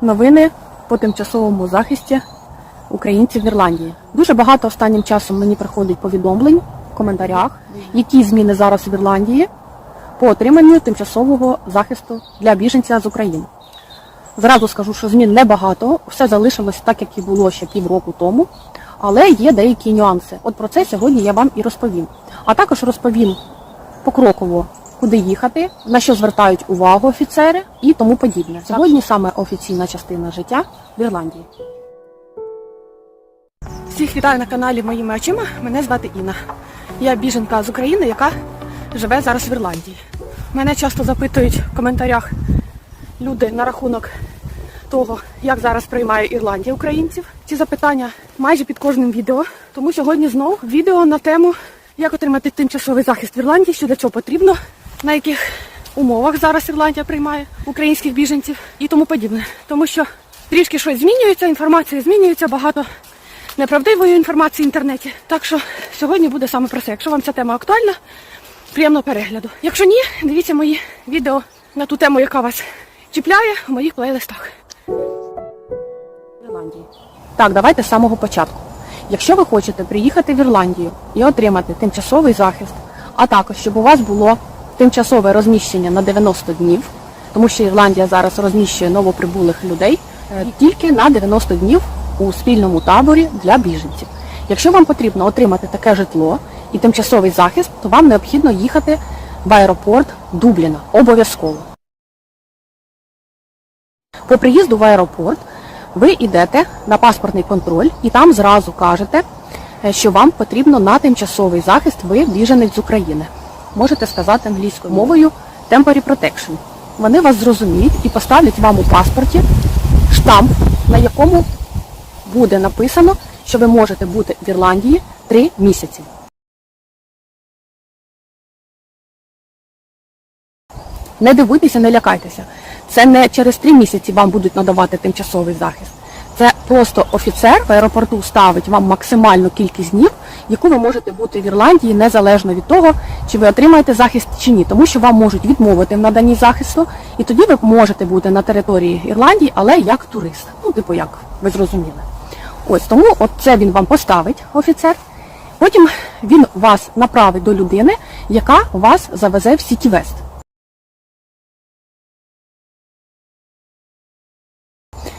новини по тимчасовому захисті українців в Ірландії. Дуже багато останнім часом мені приходить повідомлень в коментарях, які зміни зараз в Ірландії по отриманню тимчасового захисту для біженця з України. Зразу скажу, що змін небагато, все залишилось так, як і було ще півроку тому, але є деякі нюанси. От про це сьогодні я вам і розповім. А також розповім покроково, куди їхати, на що звертають увагу офіцери і тому подібне. Сьогодні саме офіційна частина життя в Ірландії. Всіх вітаю на каналі Моїми очима. Мене звати Інна. Я біженка з України, яка живе зараз в Ірландії. Мене часто запитують в коментарях люди на рахунок того, як зараз приймає Ірландія українців. Ці запитання майже під кожним відео. Тому сьогодні знову відео на тему, як отримати тимчасовий захист в Ірландії, що для чого потрібно, на яких умовах зараз Ірландія приймає українських біженців і тому подібне. Тому що трішки щось змінюється, інформація змінюється, багато неправдивої інформації в інтернеті. Так що сьогодні буде саме про це. Якщо вам ця тема актуальна, приємного перегляду. Якщо ні, дивіться мої відео на ту тему, яка вас чіпляє в моїх плейлистах. Ірландії. Так, давайте з самого початку. Якщо ви хочете приїхати в Ірландію і отримати тимчасовий захист, а також щоб у вас було тимчасове розміщення на 90 днів, тому що Ірландія зараз розміщує новоприбулих людей е, тільки на 90 днів у спільному таборі для біженців. Якщо вам потрібно отримати таке житло і тимчасовий захист, то вам необхідно їхати в аеропорт Дубліна обов'язково. По приїзду в аеропорт ви йдете на паспортний контроль і там зразу кажете, е, що вам потрібно на тимчасовий захист, ви біженець з України. Можете сказати англійською мовою Temporary Protection. Вони вас зрозуміють і поставлять вам у паспорті штамп, на якому буде написано, що ви можете бути в Ірландії три місяці. Не дивуйтеся, не лякайтеся. Це не через три місяці вам будуть надавати тимчасовий захист. Це просто офіцер в аеропорту ставить вам максимальну кількість днів, яку ви можете бути в Ірландії, незалежно від того, чи ви отримаєте захист чи ні. Тому що вам можуть відмовити в наданні захисту, і тоді ви можете бути на території Ірландії, але як турист. Ну, типу, як ви зрозуміли. Ось тому от це він вам поставить, офіцер. Потім він вас направить до людини, яка вас завезе в Сіті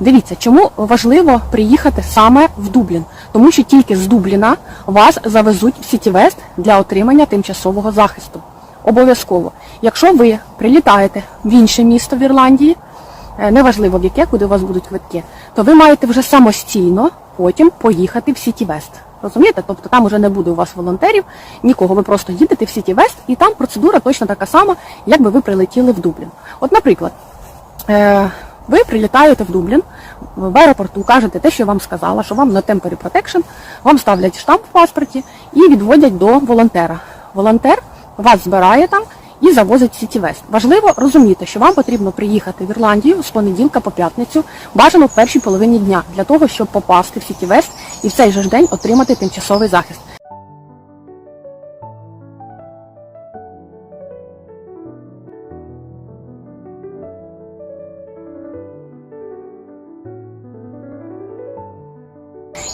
Дивіться, чому важливо приїхати саме в Дублін, тому що тільки з Дубліна вас завезуть в Сіті Вест для отримання тимчасового захисту. Обов'язково. Якщо ви прилітаєте в інше місто в Ірландії, е, неважливо в яке, куди у вас будуть квитки, то ви маєте вже самостійно потім поїхати в Сіті Вест. Розумієте? Тобто там вже не буде у вас волонтерів, нікого, ви просто їдете в Сіті Вест, і там процедура точно така сама, як би ви прилетіли в Дублін. От, наприклад, е, ви прилітаєте в Дублін, в аеропорту кажете те, що я вам сказала, що вам на Temporary Protection, вам ставлять штамп в паспорті і відводять до волонтера. Волонтер вас збирає там і завозить в Сіті Вест. Важливо розуміти, що вам потрібно приїхати в Ірландію з понеділка по п'ятницю, бажано в першій половині дня, для того, щоб попасти в Сіті Вест і в цей же ж день отримати тимчасовий захист.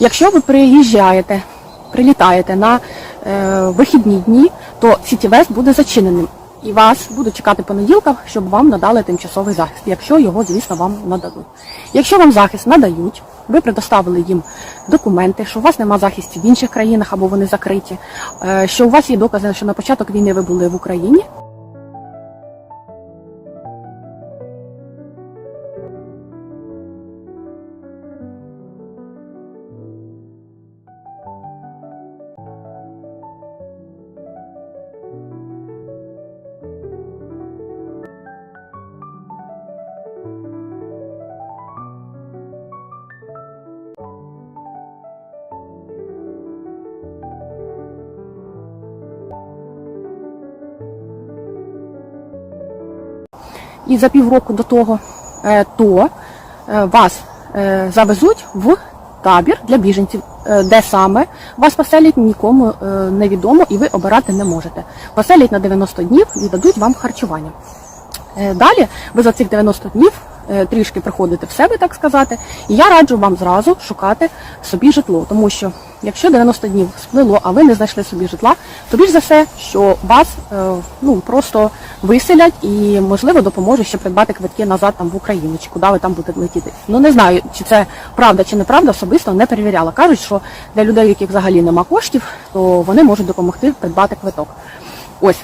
Якщо ви приїжджаєте, прилітаєте на е, вихідні дні, то Сіті Вест буде зачиненим. І вас будуть чекати понеділка, щоб вам надали тимчасовий захист, якщо його, звісно, вам нададуть. Якщо вам захист надають, ви предоставили їм документи, що у вас нема захисту в інших країнах або вони закриті, е, що у вас є докази, що на початок війни ви були в Україні, і за півроку до того, е, то е, вас е, завезуть в табір для біженців, де саме вас поселять, нікому не відомо і ви обирати не можете. Поселять на 90 днів і дадуть вам харчування. Далі ви за цих 90 днів трішки приходити в себе, так сказати. І я раджу вам зразу шукати собі житло, тому що якщо 90 днів сплило, а ви не знайшли собі житла, то більш за все, що вас е, ну просто виселять і можливо допоможе ще придбати квитки назад там в Україну, чи куди ви там будете летіти. Ну не знаю, чи це правда чи неправда, особисто не перевіряла. Кажуть, що для людей, яких взагалі нема коштів, то вони можуть допомогти придбати квиток. Ось.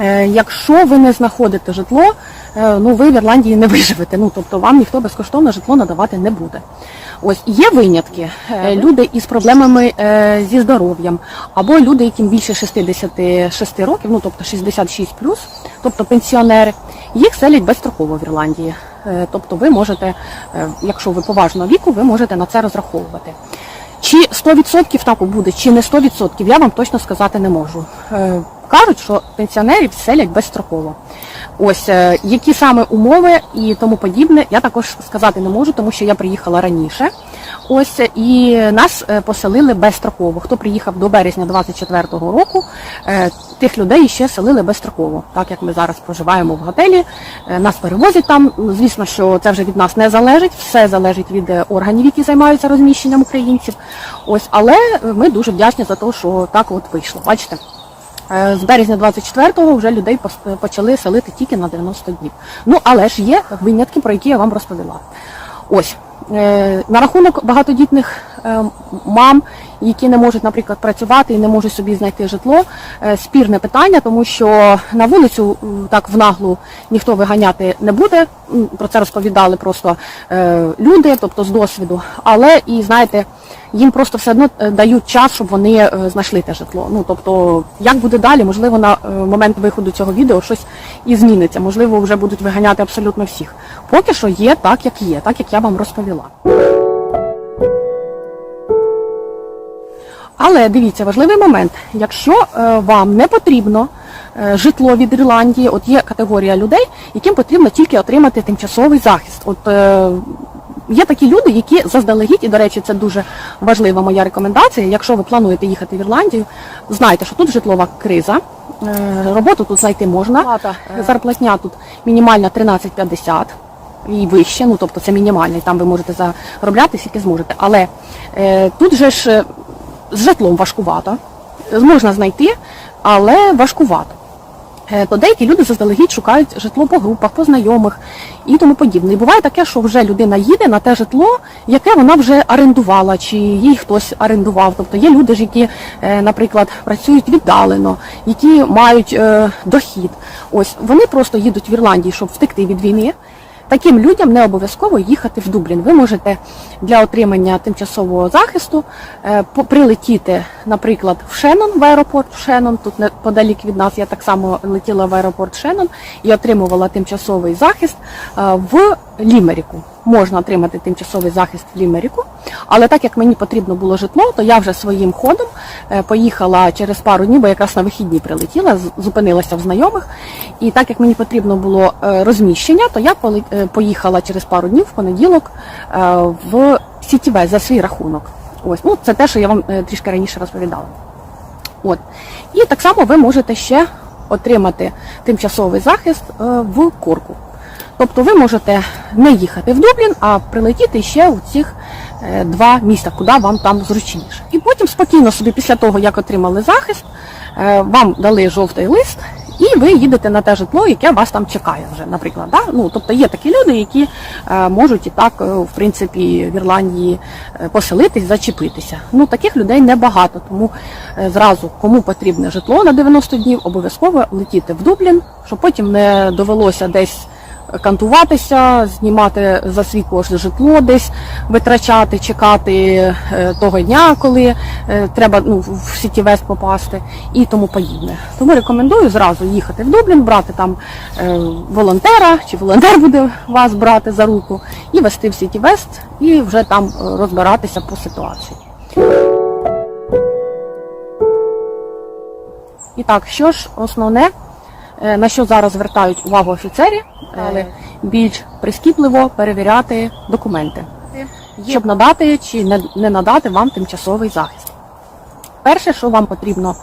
Е, Якщо ви не знаходите житло, е, ну ви в Ірландії не виживете. Ну тобто вам ніхто безкоштовно житло надавати не буде. Ось є винятки. Е, Люди із проблемами зі здоров'ям, або люди, яким більше 66 років, ну тобто 66 тобто пенсіонери, їх селять безстроково в Ірландії. Тобто ви можете, якщо ви поважного віку, ви можете на це розраховувати. Чи 100% так буде, чи не 100%, я вам точно сказати не можу. Кажуть, що пенсіонерів селять безстроково. Ось е, які саме умови і тому подібне, я також сказати не можу, тому що я приїхала раніше. Ось і нас е, поселили безстроково. Хто приїхав до березня 24-го року, е, тих людей ще селили безстроково. Так як ми зараз проживаємо в готелі, нас перевозять там. Звісно, що це вже від нас не залежить, все залежить від органів, які займаються розміщенням українців. Ось, але ми дуже вдячні за те, що так от вийшло. Бачите? Е, З березня 24-го вже людей почали селити тільки на 90 днів. Ну, але ж є винятки, про які я вам розповіла. Ось. Е, На рахунок багатодітних мам, які не можуть, наприклад, працювати і не можуть собі знайти житло, е, спірне питання, тому що на вулицю так в наглу ніхто виганяти не буде. Про це розповідали просто е, люди, тобто з досвіду. Але і знаєте, їм просто все одно е, дають час, щоб вони е, знайшли те житло. Ну тобто, як буде далі, можливо, на е, момент виходу цього відео щось і зміниться. Можливо, вже будуть виганяти абсолютно всіх. Поки що є так, як є, так як я вам розповіла. Але дивіться, важливий момент. Якщо е, вам не потрібно е, житло від Ірландії, от є категорія людей, яким потрібно тільки отримати тимчасовий захист. От е, є такі люди, які заздалегідь, і до речі, це дуже важлива моя рекомендація. Якщо ви плануєте їхати в Ірландію, знайте, що тут житлова криза. Роботу тут знайти можна. Зарплатня тут мінімальна 13,50 і вище, ну тобто це мінімальний, там ви можете заробляти скільки зможете. Але е, тут же ж з житлом важкувато, можна знайти, але важкувато. Е, То деякі люди заздалегідь шукають житло по групах, по знайомих і тому подібне. І буває таке, що вже людина їде на те житло, яке вона вже орендувала, чи їй хтось орендував. Тобто є люди ж, які, е, наприклад, працюють віддалено, які мають е, дохід. Ось вони просто їдуть в Ірландію, щоб втекти від війни. Таким людям не обов'язково їхати в Дублін. Ви можете для отримання тимчасового захисту е, прилетіти, наприклад, в Шеннон, в аеропорт в Шеннон, тут неподалік від нас. Я так само летіла в аеропорт Шеннон і отримувала тимчасовий захист е, в Лімеріку. Можна отримати тимчасовий захист в Лімеріку, але так як мені потрібно було житло, то я вже своїм ходом е, поїхала через пару днів, бо якраз на вихідні прилетіла, зупинилася в знайомих. І так як мені потрібно було е, розміщення, то я е, поїхала через пару днів в понеділок в Сітіве за свій рахунок. Ось, ну це те, що я вам трішки раніше розповідала. От. І так само ви можете ще отримати тимчасовий захист в Корку. Тобто ви можете не їхати в Дублін, а прилетіти ще у цих е, два міста, куди вам там зручніше. І потім спокійно собі після того, як отримали захист, е, вам дали жовтий лист, і ви їдете на те житло, яке вас там чекає вже, наприклад. Да? Ну, тобто є такі люди, які е, можуть і так, в принципі, в Ірландії поселитись, зачепитися. Ну, таких людей небагато, тому зразу, кому потрібне житло на 90 днів, обов'язково летіти в Дублін, щоб потім не довелося десь кантуватися, знімати за свій кошт житло десь, витрачати, чекати е, того дня, коли е, треба ну, в Сітівест попасти і тому подібне. Тому рекомендую зразу їхати в Дублін, брати там е, волонтера, чи волонтер буде вас брати за руку, і вести в Сітівест, і вже там розбиратися по ситуації. І так, що ж основне, на що зараз звертають увагу офіцері, але більш прискіпливо перевіряти документи, щоб надати чи не, не надати вам тимчасовий захист. Перше, що вам потрібно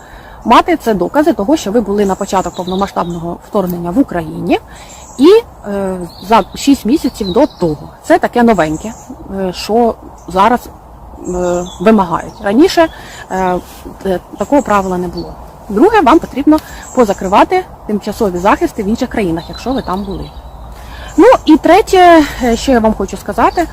мати, це докази того, що ви були на початок повномасштабного вторгнення в Україні, і е, за 6 місяців до того. Це таке новеньке, е, що зараз е, вимагають. Раніше е, е, такого правила не було. Друге, вам потрібно позакривати тимчасові захисти в інших країнах, якщо ви там були. Ну і третє, е, що я вам хочу сказати,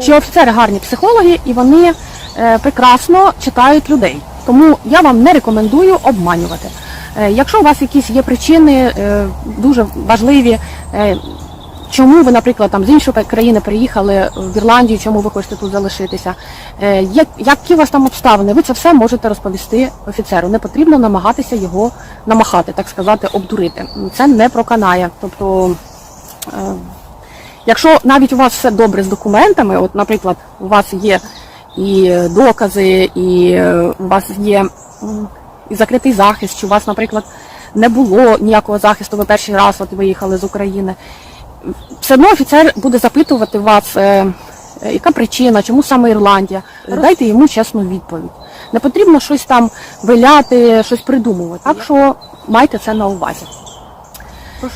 що офіцери гарні психологи і вони е, прекрасно читають людей. Тому я вам не рекомендую обманювати. Е, Якщо у вас якісь є причини дуже важливі, чому ви, наприклад, там з іншої країни приїхали в Ірландію, чому ви хочете тут залишитися, е, як- які у вас там обставини, ви це все можете розповісти офіцеру. Не потрібно намагатися його намахати, так сказати, обдурити. Це не проканає. Тобто Е, Якщо навіть у вас все добре з документами, от, наприклад, у вас є і докази, і е, у вас є і закритий захист, чи у вас, наприклад, не було ніякого захисту, ви перший раз от виїхали з України, все одно офіцер буде запитувати вас, е, е, яка причина, чому саме Ірландія. Дайте йому чесну відповідь. Не потрібно щось там виляти, щось придумувати. Так що майте це на увазі.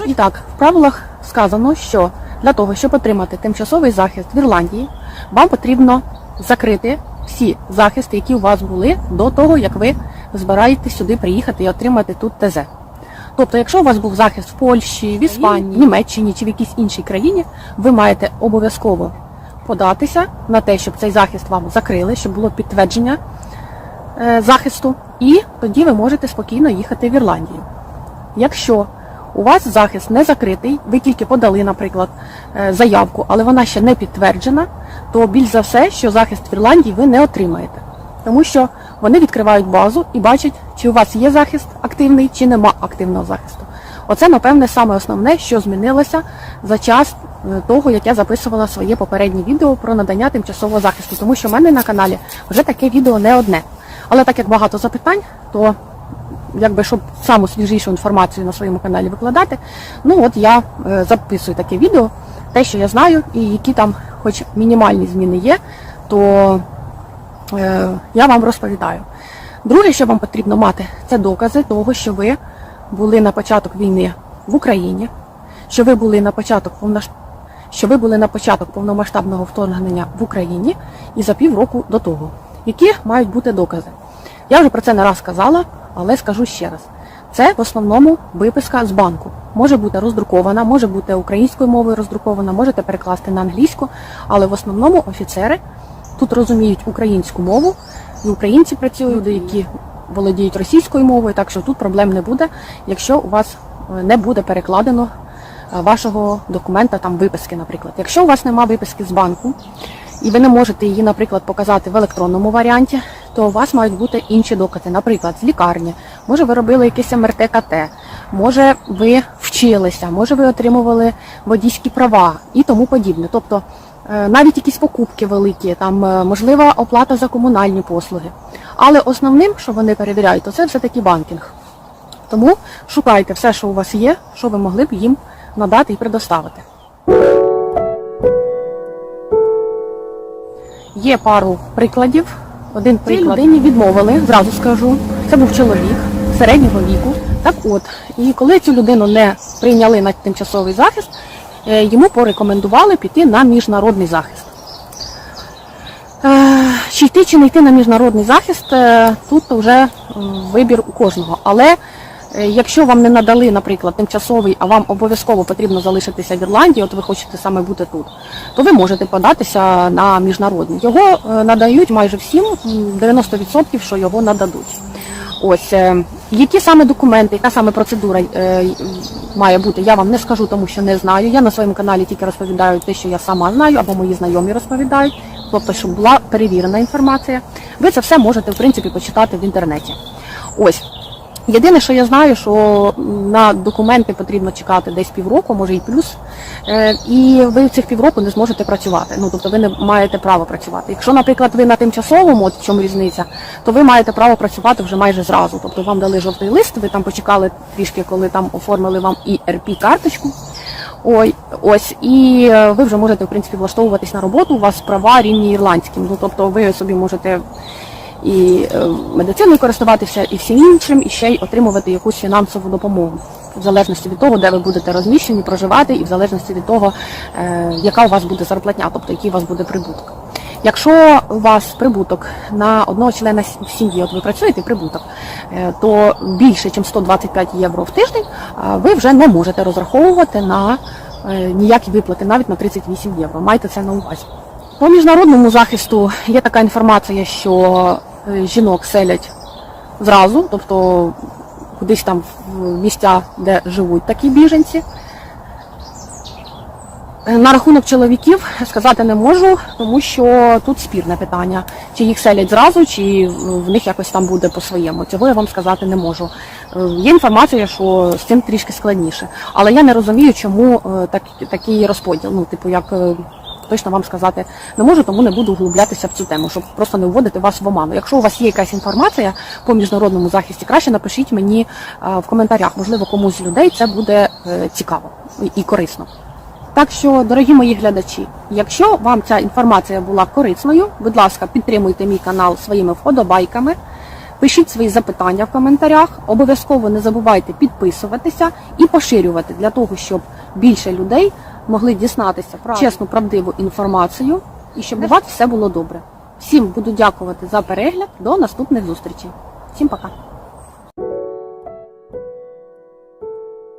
І так, в правилах сказано, що для того, щоб отримати тимчасовий захист в Ірландії, вам потрібно закрити всі захисти, які у вас були до того, як ви збираєтесь сюди приїхати і отримати тут ТЗ. Тобто, якщо у вас був захист в Польщі, в Іспанії, Німеччині чи в якійсь іншій країні, ви маєте обов'язково податися на те, щоб цей захист вам закрили, щоб було підтвердження е, захисту, і тоді ви можете спокійно їхати в Ірландію. Якщо у вас захист не закритий, ви тільки подали, наприклад, е, заявку, але вона ще не підтверджена, то більш за все, що захист в Ірландії ви не отримаєте. Тому що вони відкривають базу і бачать, чи у вас є захист активний, чи нема активного захисту. Оце, напевне, саме основне, що змінилося за час е, того, як я записувала своє попереднє відео про надання тимчасового захисту. Тому що в мене на каналі вже таке відео не одне. Але так як багато запитань, то якби щоб саму свіжішу інформацію на своєму каналі викладати. Ну от я е, записую таке відео, те, що я знаю, і які там, хоч мінімальні зміни є, то я вам розповідаю. Друге, що вам потрібно мати, це докази того, що ви були на початок війни в Україні, що ви були на початок що ви були на початок повномасштабного вторгнення в Україні і за півроку до того. Які мають бути докази? Я вже про це не раз казала, але скажу ще раз. Це в основному виписка з банку. Може бути роздрукована, може бути українською мовою роздрукована, можете перекласти на англійську, але в основному офіцери тут розуміють українську мову, і українці працюють, люди, які володіють російською мовою, так що тут проблем не буде, якщо у вас е, не буде перекладено е, вашого документа, там виписки, наприклад. Якщо у вас нема виписки з банку, і ви не можете її, наприклад, показати в електронному варіанті, то у вас мають бути інші докази, наприклад, з лікарні. Може, ви робили якесь МРТ КТ, може, ви вчилися, може, ви отримували водійські права і тому подібне. Тобто навіть якісь покупки великі, там е, можлива оплата за комунальні послуги. Але основним, що вони перевіряють, то це все-таки банкінг. Тому шукайте все, що у вас є, що ви могли б їм надати і предоставити. Є пару прикладів. Один приклад людині відмовили, зразу скажу. Це був чоловік середнього віку. Так от, і коли цю людину не прийняли на тимчасовий захист, е, йому порекомендували піти на міжнародний захист. Е, Чи йти, чи не йти на міжнародний захист, е, тут вже вибір у кожного. Але е, якщо вам не надали, наприклад, тимчасовий, а вам обов'язково потрібно залишитися в Ірландії, от ви хочете саме бути тут, то ви можете податися на міжнародний. Його е, надають майже всім, 90% що його нададуть. Ось е, які саме документи, яка саме процедура е, має бути, я вам не скажу, тому що не знаю. Я на своєму каналі тільки розповідаю те, що я сама знаю, або мої знайомі розповідають, тобто, щоб була перевірена інформація. Ви це все можете в принципі почитати в інтернеті. Ось. Єдине, що я знаю, що на документи потрібно чекати десь півроку, може і плюс, і ви цих півроку не зможете працювати. Ну тобто ви не маєте права працювати. Якщо, наприклад, ви на тимчасовому, от в чому різниця, то ви маєте право працювати вже майже зразу. Тобто вам дали жовтий лист, ви там почекали трішки, коли там оформили вам ірп карточку. Ой, ось, і е, ви вже можете в принципі влаштовуватись на роботу. У вас права рівні ірландським. Ну тобто ви собі можете і е, медициною користуватися, і всім іншим, і ще й отримувати якусь фінансову допомогу. В залежності від того, де ви будете розміщені, проживати, і в залежності від того, е, яка у вас буде зарплатня, тобто який у вас буде прибуток. Якщо у вас прибуток на одного члена сім'ї, от ви працюєте прибуток, е, то більше, ніж 125 євро в тиждень, ви вже не можете розраховувати на ніякі виплати, навіть на 38 євро. Майте це на увазі. По міжнародному захисту є така інформація, що жінок селять зразу, тобто кудись там в місця, де живуть такі біженці. Е, На рахунок чоловіків сказати не можу, тому що тут спірне питання, чи їх селять зразу, чи в них якось там буде по-своєму. Цього я вам сказати не можу. Е, Є інформація, що з цим трішки складніше, але я не розумію, чому е, так, такий розподіл. Ну, типу, як е, точно вам сказати не можу, тому не буду углублятися в цю тему, щоб просто не вводити вас в оману. Якщо у вас є якась інформація по міжнародному захисті, краще напишіть мені е, в коментарях. Можливо, комусь з людей це буде е, цікаво і- і корисно. Так що, дорогі мої глядачі, якщо вам ця інформація була корисною, будь ласка, підтримуйте мій канал своїми вподобайками, пишіть свої запитання в коментарях, обов'язково не забувайте підписуватися і поширювати для того, щоб більше людей могли дізнатися чесну, правдиву інформацію і щоб у вас все було добре. Всім буду дякувати за перегляд. До наступних зустрічей. Всім пока.